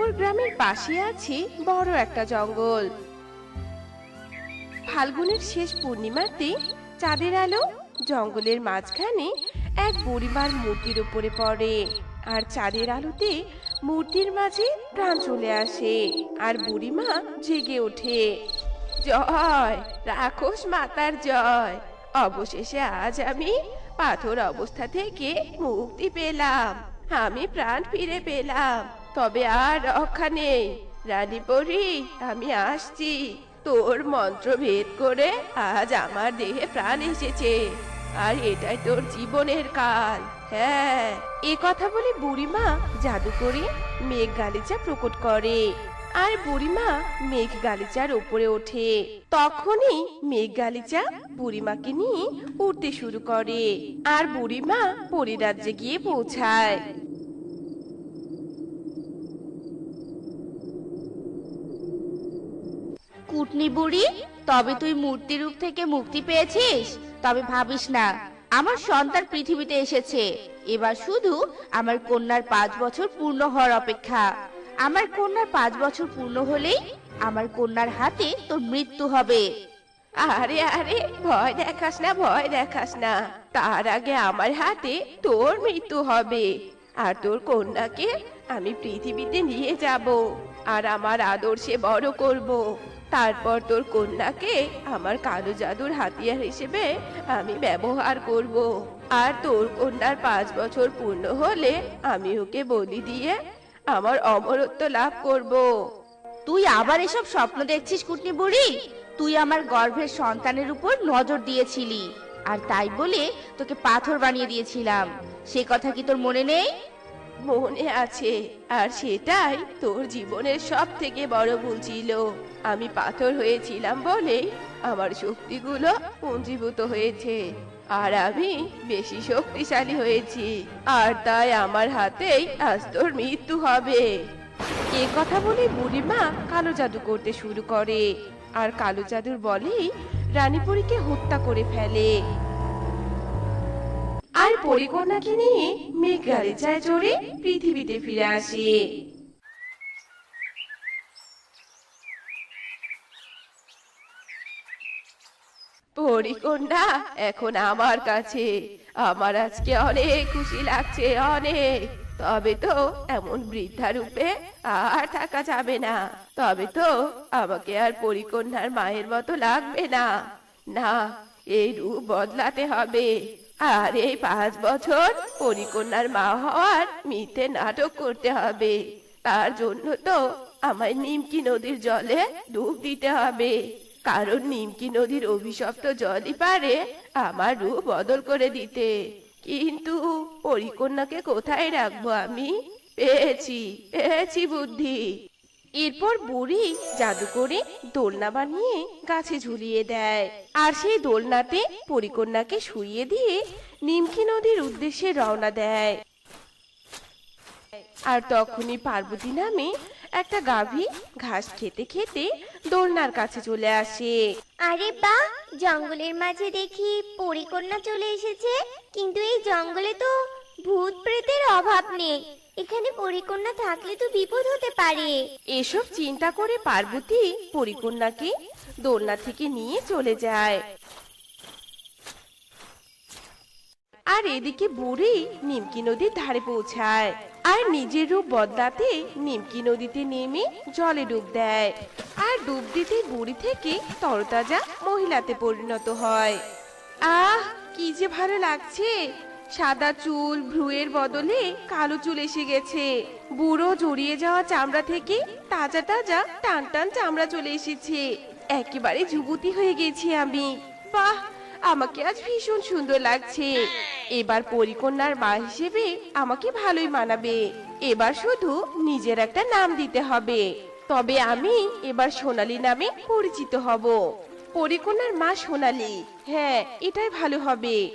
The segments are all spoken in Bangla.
রানীপুর গ্রামের পাশে আছে বড় একটা জঙ্গল। ফাল্গুনের শেষ পূর্ণিমাতে চাঁদের আলো জঙ্গলের মাঝখানে এক বুড়িমার মূর্তির উপরে পড়ে আর চাঁদের আলোতে মূর্তির মাঝে প্রাণ চলে আসে আর বুড়িমা জেগে ওঠে। জয়, রাক্ষস মাতার জয়, অবশেষে আজ আমি পাথর অবস্থা থেকে মুক্তি পেলাম, আমি প্রাণ ফিরে পেলাম। তবে আর রক্ষা নেই। রানী পরি, আমি আসছি। তোর মন্ত্র ভেদ করে আজ আমার দেহে প্রাণ এসেছে। আর এটাই তোর জীবনের কাল। হ্যাঁ। এ কথা বলে বুড়িমা জাদু করে মেঘ গালিচা প্রকট করে। আর বুড়িমা মেঘ গালিচার উপরে ওঠে। তখনই মেঘ গালিচা বুড়িমাকে নিয়ে উঠতে শুরু করে। আর বুড়িমা পরিরাজ্যে গিয়ে পৌঁছায়। কুটনি বুড়ি? তবে তুই মূর্তি রূপ থেকে মুক্তি পেয়েছিস? তবে ভাবিস না, আমার সন্তান পৃথিবীতে এসেছে। এবার শুধু আমার কন্যার পাঁচ বছর পূর্ণ হওয়ার অপেক্ষা। আমার কন্যার পাঁচ বছর পূর্ণ হলেই আমার কন্যার হাতে তোর মৃত্যু হবে। আরে আরে, ভয় দেখাস না, ভয় দেখাস না। তার আগে আমার হাতে তোর মৃত্যু হবে। আর তোর কন্যাকে আমি পৃথিবীতে নিয়ে যাব। আর আমার আদর্শে বড় করব। তারপর তোর কন্যাকে আমার কালো জাদুর হাতিয়ার হিসেবে আমি ব্যবহার করব। আর তোর কন্যার পাঁচ বছর পূর্ণ হলে আমি ওকে বলি দিয়ে আমার অমরত্ব লাভ করব। তুই আবার এসব স্বপ্ন দেখছিস কুটনি বুড়ি? তুই আমার গর্ভের সন্তানের উপর নজর দিয়েছিলি। আর তাই বলে তোকে পাথর বানিয়ে দিয়েছিলাম। সে কথা কি তোর মনে নেই? মনে আছে, আর সেটাই তোর জীবনের সব থেকে বড় ভুল ছিল। আমি পাথর হয়েছিলাম বলেই আমার শক্তিগুলো পুঞ্জীভূত হয়েছে, আর আমি বেশি শক্তিশালী হয়েছি, আর তাই আমার হাতেই আজ তোর মৃত্যু হবে। এ কথা বলে বুড়িমা কালো জাদু করতে শুরু করে, আর কালো জাদুর বলেই রানীপুরীকে হত্যা করে ফেলে। আর পরিকন্যাকে নিয়ে মেঘ গালিচায় চড়ে পৃথিবীতে ফিরে আসে। পরিকন্যা, এখন আমার কাছে। আমার আজকে অনেক খুশি লাগছে, অনেক। তবে তো এমন বৃদ্ধা রূপে আর থাকা যাবে না। তবে তো আমাকে আর পরিকন্যার মায়ের মতো লাগবে না। না, এই রূপ বদলাতে হবে। আর এই পাঁচ বছর পরিকন্যার মা হওয়ার মিথ্যে নাটক করতে হবে। তার জন্য তো আমায় নিমকি নদীর জলে ডুব দিতে হবে। কারণ নিমকি নদীর অভিশপ্ত জলই পারে আমার রূপ বদল করে দিতে। কিন্তু পরিকন্যাকে কোথায় রাখব আমি? পেয়েছি পেয়েছি বুদ্ধি। এরপর বুড়ি জাদু করে দোলনা বানিয়ে গাছে ঝুলিয়ে দেয়। আর সেই দোলনাতে পরিকন্যাকে শুইয়ে দিয়ে নিমকি নদীর উদ্দেশ্যে রওনা দেয়। আর তখনই পার্বতী নামে একটা গাভী ঘাস খেতে খেতে দোলনার কাছে চলে আসে। আরে বা, জঙ্গলের মাঝে দেখি পরিকন্যা চলে এসেছে। কিন্তু এই জঙ্গলে তো ভূত প্রেতের অভাব নেই। এখানে পরিকন্যা থাকলে তো বিপদ হতে পারে। এসব চিন্তা করে পার্বতী পরিকন্যাকে দোলনা থেকে নিয়ে চলে যায়। আর এদিকে বুড়ি নিমকি নদীর ধারে পৌঁছায়। আর নিজের রূপ বদলাতে নিমকি নদীতে নেমে জলে ডুব দেয়। আর ডুব দিতে বুড়ি থেকে তরতাজা মহিলাতে পরিণত হয়। আহ, কি যে ভালো লাগছে! সাদা চুল, ভ্রুয়ের বদলে কালো চুল এসে গেছে। বুড়ো জড়িয়ে যাওয়া চামড়া থেকে তাজা তাজা টান টান চামড়া চলে এসেছে। একেবারে যুবতী হয়ে গেছি আমি। বাহ, আমাকে আজ ভীষণ সুন্দর লাগছে। এবার পরিকন্যার মা হিসেবে আমাকে ভালোই মানাবে। এবার শুধু নিজের একটা নাম দিতে হবে। তবে আমি এবার সোনালি নামে পরিচিত হব। পরিকন্যার মা সোনালি। হ্যাঁ এটাই ভালো হবে।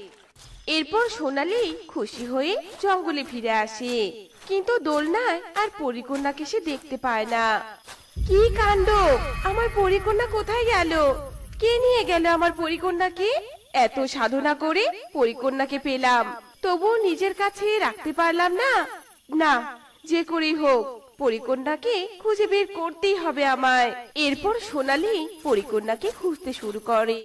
এরপর সোনালি খুশি হয়ে জঙ্গলে ফিরে আসে। কিন্তু দোলনায় আর পরিকন্যাকে সে দেখতে পায় না। কি কাণ্ড? আমার পরিকন্যা কোথায় গেল? কে নিয়ে গেল আমার পরিকন্যাকে? এত সাধনা করে পরিকন্যাকে পেলাম। তবুও নিজের কাছে রাখতে পারলাম না। না, যে করেই হোক, পরিকন্যাকে খুঁজে বের করতেই হবে আমায়। এরপর সোনালি পরিকন্যাকে খুঁজতে শুরু করে।